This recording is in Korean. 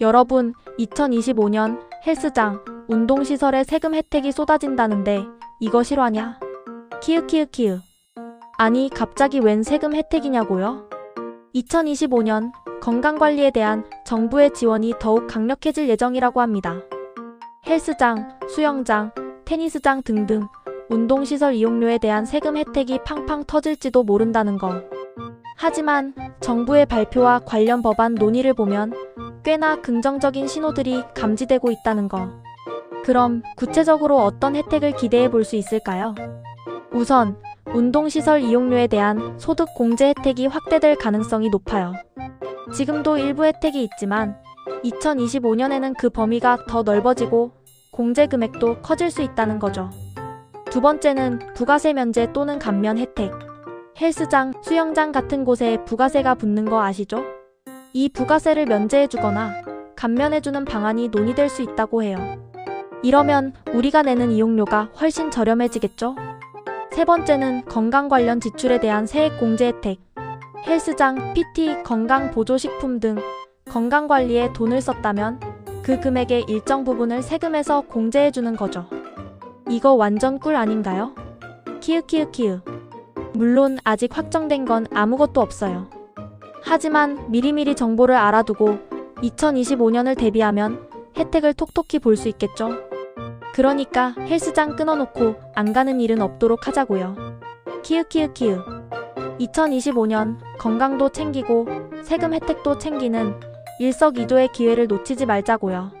여러분, 2025년 헬스장, 운동시설에 세금 혜택이 쏟아진다는데 이거 실화냐? 키읔키읔키읔. 아니, 갑자기 웬 세금 혜택이냐고요? 2025년 건강관리에 대한 정부의 지원이 더욱 강력해질 예정이라고 합니다. 헬스장, 수영장, 테니스장 등등 운동시설 이용료에 대한 세금 혜택이 팡팡 터질지도 모른다는 거. 하지만 정부의 발표와 관련 법안 논의를 보면 꽤나 긍정적인 신호들이 감지되고 있다는 거. 그럼 구체적으로 어떤 혜택을 기대해 볼 수 있을까요? 우선, 운동시설 이용료에 대한 소득 공제 혜택이 확대될 가능성이 높아요. 지금도 일부 혜택이 있지만 2025년에는 그 범위가 더 넓어지고 공제 금액도 커질 수 있다는 거죠. 두 번째는 부가세 면제 또는 감면 혜택. 헬스장, 수영장 같은 곳에 부가세가 붙는 거 아시죠? 이 부가세를 면제해주거나 감면해주는 방안이 논의될 수 있다고 해요. 이러면 우리가 내는 이용료가 훨씬 저렴해지겠죠? 세 번째는 건강 관련 지출에 대한 세액 공제 혜택. 헬스장, PT, 건강보조식품 등 건강관리에 돈을 썼다면 그 금액의 일정 부분을 세금에서 공제해주는 거죠. 이거 완전 꿀 아닌가요? 키읔키읔키읔. 물론 아직 확정된 건 아무것도 없어요. 하지만 미리미리 정보를 알아두고 2025년을 대비하면 혜택을 톡톡히 볼 수 있겠죠. 그러니까 헬스장 끊어놓고 안 가는 일은 없도록 하자고요. 키읔키읔키읔. 2025년 건강도 챙기고 세금 혜택도 챙기는 일석이조의 기회를 놓치지 말자고요.